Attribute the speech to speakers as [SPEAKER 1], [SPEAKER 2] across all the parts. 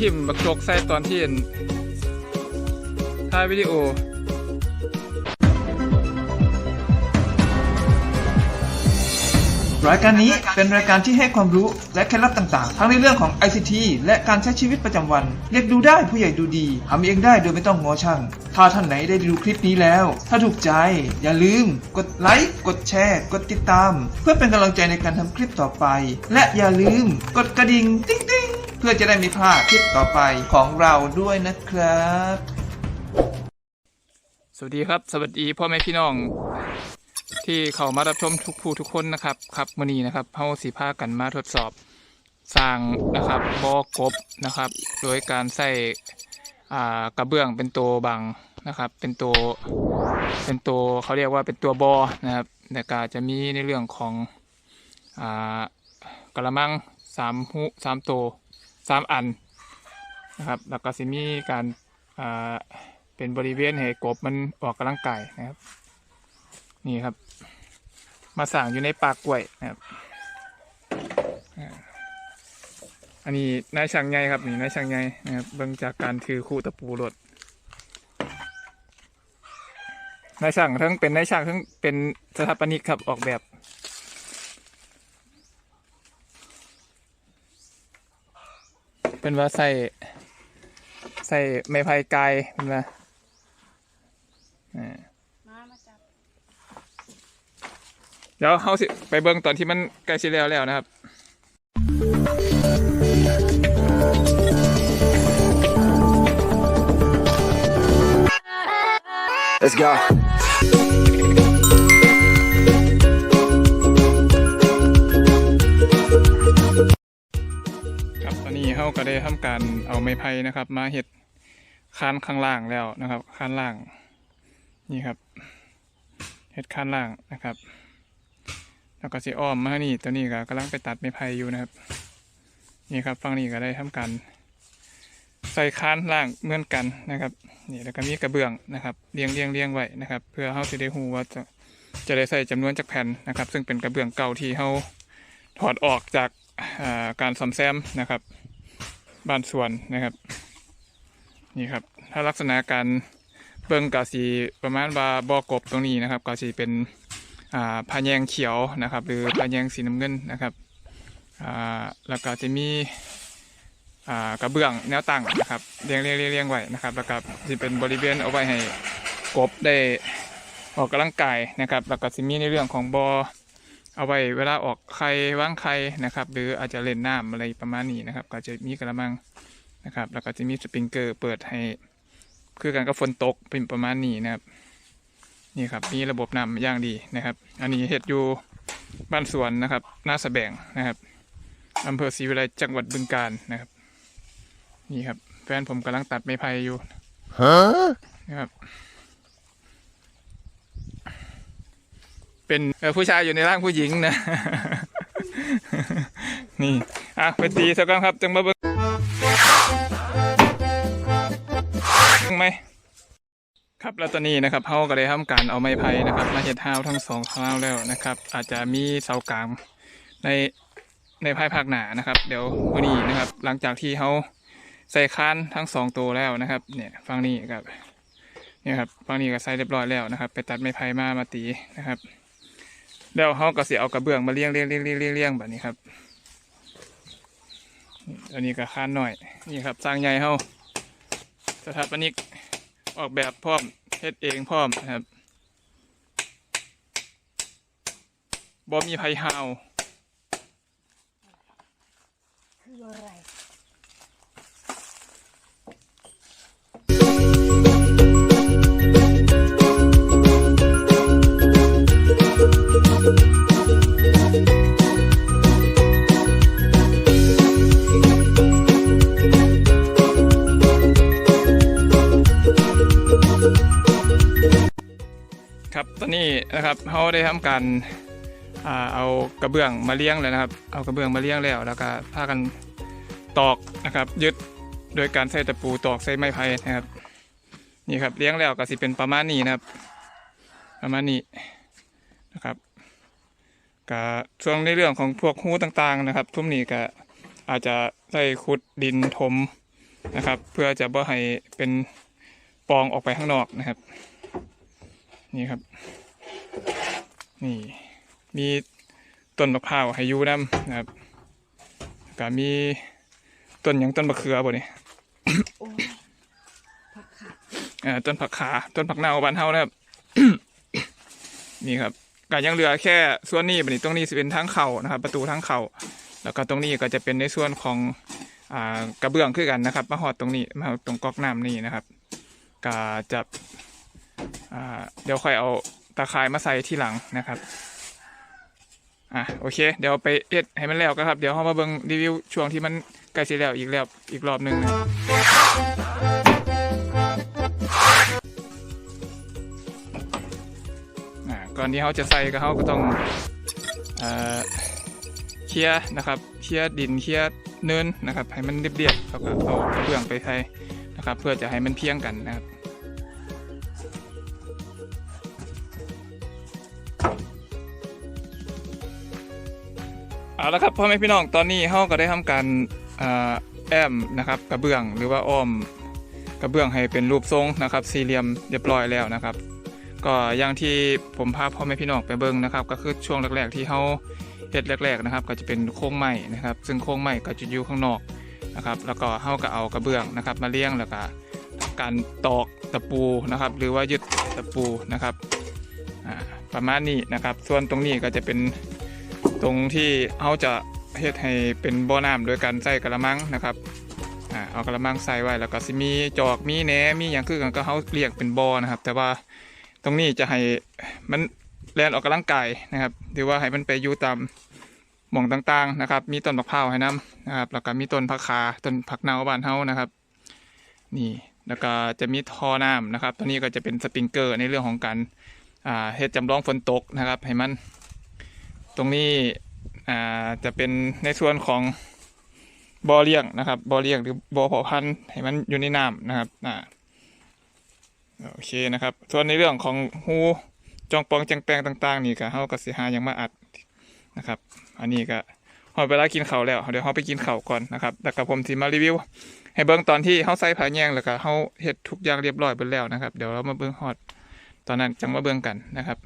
[SPEAKER 1] คือหิมบักโจกใส่ตอนที่เห็นถ่ายวิดีโอ
[SPEAKER 2] รายการนี้เป็นรายการที่ให้ความรู้และเคล็ดลับต่างๆ ทั้งในเรื่องของ ICT และการใช้ชีวิตประจำวัน เรียกดูได้ผู้ใหญ่ดูดีทำเองได้โดยไม่ต้องงอช่าง ถ้าท่านไหนได้ดูคลิปนี้แล้ว ถ้าถูกใจ อย่าลืม กดไลค์ กดแชร์ กดติดตาม เพื่อเป็นกำลังใจในการทำคลิปต่อไป และอย่าลืม กดกระดิ่งติ๊งติ๊ง เพื่อจะได้ไม่พลาดคลิปต่อไปของเราด้วยนะครับ
[SPEAKER 1] สวัสดีครับสวัสดีพ่อแม่พี่น้อง ที่เข้ามารับชมทุกผู้ทุกคนนะครับครับมื้อนี้นะครับเฮาสิพากันมาทดสอบสร้างนะครับบอกบนะครับ โดยการใส่อ่ากระเบื้องเป็นตัวบังนะครับ เป็นตัวเป็นตัวเขาเรียกว่าเป็นตัวบอนะครับแต่ก็จะมีในเรื่องของอ่ากระมังสามหูสามตัว สามอันนะครับ แล้วก็สิมีการเป็นบริเวณให้กบมันออกกำลังกายนะครับ นี่ครับ มาสั่งอยู่ในปากกล้วยนะครับอันนี้นายช่างใหญ่ครับนี่นายช่างใหญ่นะครับเบิ่งจากการถือคู่ตะปูรถนายช่างทั้งเป็นนายช่างทั้งเป็นสถาปนิกครับออกแบบ เป็นว่าใส่ใส่ไม้พายกายเป็นไงอ่า
[SPEAKER 3] มามาจับ
[SPEAKER 1] เดี๋ยวเขาสิไปเบิ่งตอนที่มันใกล้ชิแล้วแล้วนะครับ
[SPEAKER 4] Let's go.
[SPEAKER 1] ก็ได้ทำการเอาไม้ไผ่นะครับ มาเห็ดคานข้างล่างแล้วนะครับคานล่าง นี่ครับเห็ดคานล่างนะครับ แล้วก็สิอ้อมมานี่ตัวนี้ก็กำลังไปตัดไม้ไผ่อยู่นะครับ นี่ครับฝั่งนี้ก็ได้ทำการใส่คานล่างเหมือนกันนะครับนี่แล้วก็มีกระเบื้องนะครับเรียงเรียงเรียงไว้นะครับ เพื่อเขาจะได้หูว่าจะจะได้ใส่จำนวนจากแผ่นนะครับ ซึ่งเป็นกระเบื้องเก่าที่เขาถอดออกจากอ่าการซ่อมแซมนะครับ บ้านสวนนะครับ นี่ครับ ถ้าลักษณะการเบิ่งกาสีประมาณว่าบ่อกบตรงนี้นะครับกาสีเป็นอ่าพาแยงเขียวนะครับ หรือพาแยงสีน้ำเงินนะครับอ่าแล้วก็จะมีอ่ากระเบื้องแนวตั้งนะครับเรียงเรียงเรียงเรียงไว้นะครับ แล้วก็จะเป็นบริเวณเอาไว้ให้กบได้ออกกำลังกายนะครับ แล้วก็จะมีในเรื่องของบ่อ เอาไว้เวลาออกไข่ว่างไข่นะครับ หรืออาจจะเล่นน้ำอะไรประมาณนี้นะครับ ก็จะมีกระมังนะครับ แล้วก็จะมีสปริงเกอร์เปิดให้ คือการก็ฝนตกเป็นประมาณนี้นะครับ นี่ครับมีระบบน้ำอย่างดีนะครับ อันนี้เห็ดอยู่บ้านสวนนะครับหน้าสะแบงนะครับอำเภอศรีวิไลจังหวัดบึงกาฬนะครับ นี่ครับ แฟนผมกำลังตัดไม้ไผ่อยู่
[SPEAKER 4] Huh?
[SPEAKER 1] นะครับ เป็นผู้ชายอยู่ในร่างผู้หญิงนะ นี่ อะไปตีสักกันครับจังมาบิ้งไหมครับแล้วตอนนี้นะครับเขาก็ได้ทำการเอาไม้ไผ่นะครับ มาเห็ดห้าวทั้งสองข้าวแล้วนะครับ อาจจะมีเสากลางในในภายภาคหนานะครับ เดี๋ยววันนี้นะครับ หลังจากที่เขาใส่คานทั้งสองตัวแล้วนะครับ เนี่ยฟังนี้กับเนี่ยครับฟังนี้ก็ใส่เรียบร้อยแล้วนะครับ ไปตัดไม้ไผ่มามาตีนะครับ แล้วเขาก็เสียเอากระเบื้องมาเลี้ยงเลี้ยงเลี้ยงเลี้ยงเลี้ยงเลี้ยงแบบนี้ครับ อันนี้ก็คานหน่อย นี่ครับสร้างใหญ่เขาสถาปนิกออกแบบพร้อมเฮ็ดเองพร้อมนะครับบ่มีไผฮาว
[SPEAKER 3] คืออะไร
[SPEAKER 1] นะครับเขาได้ทำการเอากระเบื้องมาเลี้ยงแล้วนะครับ เอากระเบื้องมาเลี้ยงแล้ว แล้วก็พากันตอกนะครับ ยึดโดยการใช้ตะปูตอกใส่ไม้ไผ่นะครับ นี่ครับเลี้ยงแล้วก็สิเป็นประมาณนี้นะครับ ประมาณนี้นะครับก็ส่วนในเรื่องของพวกหูต่างๆนะครับ ทุ่มนี้ก็อาจจะใส่ขุดดินถมนะครับ เพื่อจะบ่ให้เป็นปองออกไปข้างนอกนะครับ นี่ครับ นี่ มีต้นมะพร้าวให้อยูน้ำนะครับก็มีต้นหยังต้นมะเขือบ่นี่
[SPEAKER 3] โอ้ยผักขา
[SPEAKER 1] อ่าต้นผักขาต้นผักเน่าบ้านเฮานะครับนี่ครับก็ยังเหลือแค่ส่วนนี้บัดนี้ตรงนี้จะเป็นทางเข้านะครับ ประตูทางเข้าแล้วก็ตรงนี้ก็จะเป็นในส่วนของอ่ากระเบื้องคือกันนะครับมาหอดตรงนี้มาหอดตรงก๊อกน้ำนี่นะครับก็จะอ่าเดี๋ยวค่อยเอา ตาข่ายมาใส่ที่หลังนะครับอะโอเค เดี๋ยวไปเอ็ดให้มันแล้วก็ครับ เดี๋ยวเรามาเบิ่งรีวิวช่วงที่มันใกล้เสิแล้วอีกแล้วอีกรอบหนึ่งนะอ่าก่อนที่เขาจะใส่ก็เขาก็ต้องเอ่อเคลียร์นะครับเคลียร์ดินเคลียร์เนินนะครับ ให้มันเรียบๆแล้วก็เอากระเบื้องไปใส่นะครับ เพื่อจะให้มันเพียงกันนะครับ เอาละครับพ่อแม่พี่น้องตอนนี้เขาก็ได้ทำการอแอมนะครับกระเบื้องหรือว่าอ้อมกระเบื้องให้เป็นรูปทรงนะครับ สี่เหลี่ยมเรียบร้อยแล้วนะครับ ก็อย่างที่ผมพาพ่อแม่พี่น้องไปเบิ่งนะครับ ก็คือช่วงแรกๆที่เขาเฮ็ดแรกๆนะครับ ก็จะเป็นโครงไม้นะครับ ซึ่งโครงไม้ก็จะอยู่ข้างนอกนะครับ แล้วก็เฮาก็เอากระเบื้องนะครับ มาเลี้ยงแล้วก็การตอกตะปูนะครับ หรือว่ายึดตะปูนะครับประมาณนี้นะครับ ส่วนตรงนี้ก็จะเป็น ตรงที่เฮาจะเฮ็ดให้เป็นบ่อน้ำโดยการใส่กระมังนะครับอ่าเอากระมังใส่ไว้แล้วก็สิมีจอกมีแหนมีอย่างคือกันก็เฮาเรียกเป็นบ่อนะครับ แต่ว่าตรงนี้จะให้มันแลนออกกำลังกายนะครับหรือว่าให้มันไปอยู่ตามหม่องต่างๆนะครับ มีต้นมะพร้าวให้น้ำนะครับ แล้วก็มีต้นผักขาต้นผักเนาบ้านเฮานะครับ นี่แล้วก็จะมีท่อน้ำนะครับ ตัวนี้ก็จะเป็นสปริงเกอร์ในเรื่องของการอ่าเฮ็ดจำลองฝนตกนะครับ ให้มัน ตรงนี้อ่าจะเป็นในส่วนของบ่อเลี้ยงนะครับบ่อเลี้ยงหรือบ่อเพาะพันธุ์ให้มันอยู่ในน้ำนะครับอ่าโอเคนะครับ ส่วนในเรื่องของหูจองปองแจงแปลงต่าง ๆ นี่ก็เฮาก็สิหาหยังมาอัดนะครับ อันนี้ก็พอเวลากินเข้าแล้วเดี๋ยวเฮาไปกินเข้าก่อนนะครับแล้วก็ผมสิมารีวิว ให้เบิ่งตอนที่เฮาใส่ผ้าแยงแล้วก็เฮาเฮ็ดทุกอย่างเรียบร้อยเบิดแล้วนะครับ เดี๋ยวเรามาเบิ่งฮอดตอนนั้นจังมาเบิ่งกันนะครับ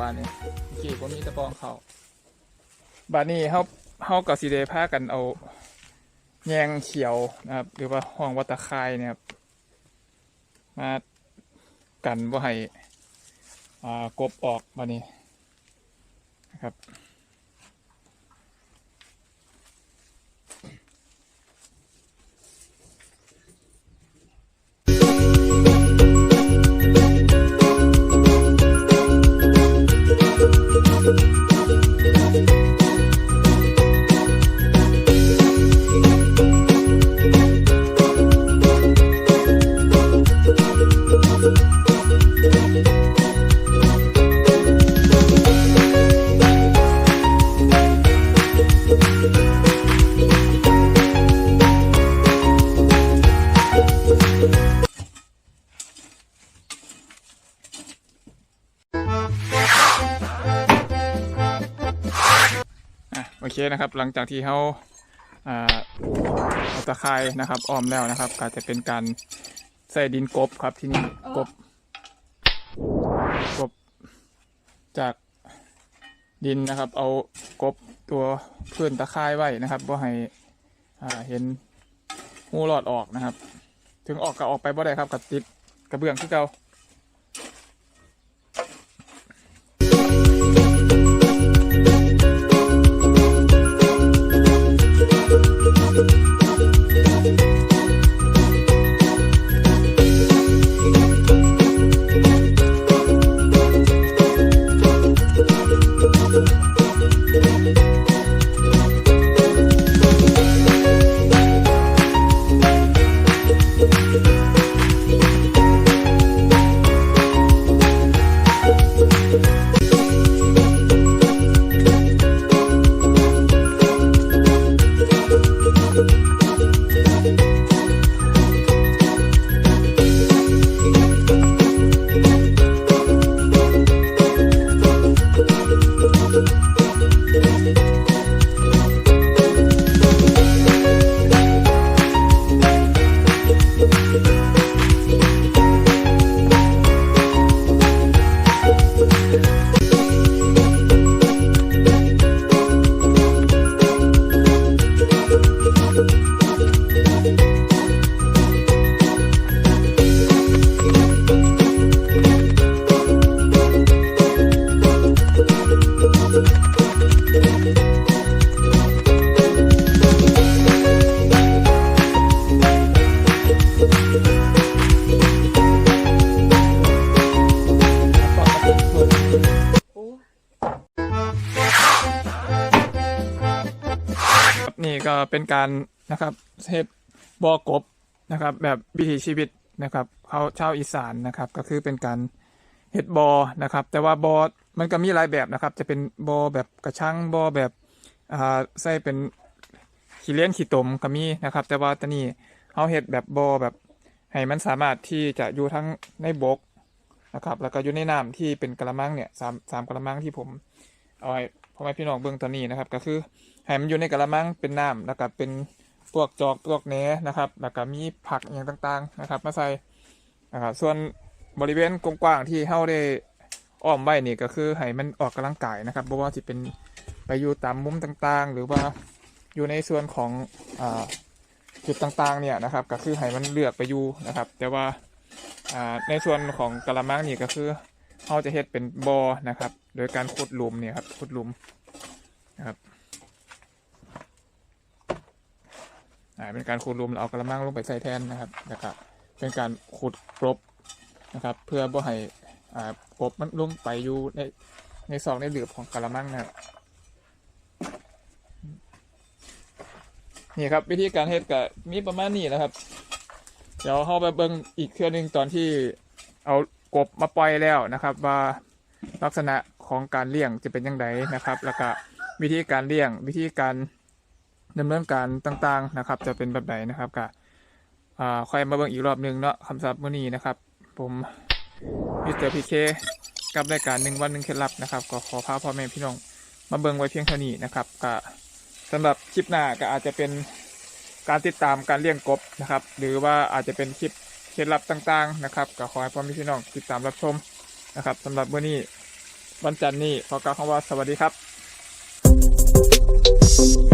[SPEAKER 1] บานนี้เมื่อกี้ผมมีตะปองเขาบานนี้เขาเขากับสีเดผ้ากันเอาแยงเขียวนะครับ หรือว่าห้องวัตะคายเนี่ยครับมากันว่าให้กบออกบานนี้นะครับ เคนะครับ หลังจากที่เขาเอาตะไคร้นะครับอ้อมแล้วนะครับก็จะเป็นการใส่ดินกบครับที่นี่กบกบจากดินนะครับ เอากบตัวเพื่อนตะไคร้ไว้นะครับบ่ให้เห็นงูหลอดออกนะครับ ถึงออกก็ออกไปบ่ได้ครับกับติดกระเบื้องที่เก่า เป็นการนะครับเทปบอกบนะครับ แบบวิถีชีวิตนะครับเขาชาวอีสานนะครับ ก็คือเป็นการเฮ็ดบอนะครับ แต่ว่าบอมันก็มีหลายแบบนะครับ จะเป็นบอแบบกระชังบอแบบอ่าใส่เป็นขี้เลี้ยงขี้ตมก็มีนะครับ แต่ว่าตอนนี้เขาเฮ็ดแบบบอแบบให้มันสามารถที่จะอยู่ทั้งในบกนะครับ แล้วก็อยู่ในน้ำที่เป็นกระมังเนี่ยสามสามกระมังที่ผมเอาไว้ พ่อแม่พี่น้องเบื้องตอนนี้นะครับ ก็คือให้มันอยู่ในกระมังเป็นน้ำแล้วก็เป็นพวกจอกพวกแหนนะครับ แล้วก็มีผักอย่างต่างๆนะครับ มาใส่นะครับส่วนบริเวณกว้างๆที่เฮาได้อ้อมไว้นี่ก็คือให้มันออกกำลังกายนะครับบ่ว่าจะเป็นไปอยู่ตามมุมต่างๆ หรือว่าอยู่ในส่วนของอ่าจุดต่างๆเนี่ยนะครับ ก็คือให้มันเลือกไปอยู่นะครับ แต่ว่าอ่าในส่วนของกระมังนี่ก็คือ เฮาจะเฮ็ดเป็นบ่อนะครับ โดยการขุดหลุมเนี่ยครับขุดหลุมนะครับอ่าเป็นการขุดหลุมแล้วเอากระมังลงไปใส่แทนนะครับแล้วก็เป็นการขุดกลบนะครับ เพื่อบ่ให้อ่ากบมันลงไปอยู่ในในซองในหลืบของกระมังนะครับนี่ครับวิธีการเฮ็ดก็มีประมาณนี้นะครับ เดี๋ยวเข้าไปเบิ่งอีกเครื่องหนึ่งตอนที่เอา กบมาปล่อยแล้วนะครับว่าลักษณะของการเลี้ยงจะเป็นยังไงนะครับ แล้วก็วิธีการเลี้ยงวิธีการดำเนินการต่างๆนะครับ จะเป็นแบบไหนนะครับก็อ่าค่อยมาเบิ่งอีกรอบหนึงเนาะคำศัพท์มื้อนี้นะครับ ผมมิสเตอร์พีเคกับรายการหนึ่งวันหนึ่งเคล็ดลับนะครับ ก็ขอพาพ่อแม่พี่น้องมาเบิ่งไว้เพียงเท่านี้นะครับก็สำหรับคลิปหน้าก็อาจจะเป็นการติดตามการเลี้ยงกบนะครับ หรือว่าอาจจะเป็นคลิป เคล็ดลับต่างๆนะครับก็ขอให้พ่อแม่พี่น้องติดตามรับชมนะครับสำหรับเมื่อนี้วันจันทร์นี้ขอกล่าวคำว่าสวัสดีครับ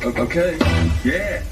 [SPEAKER 4] okay. Yeah.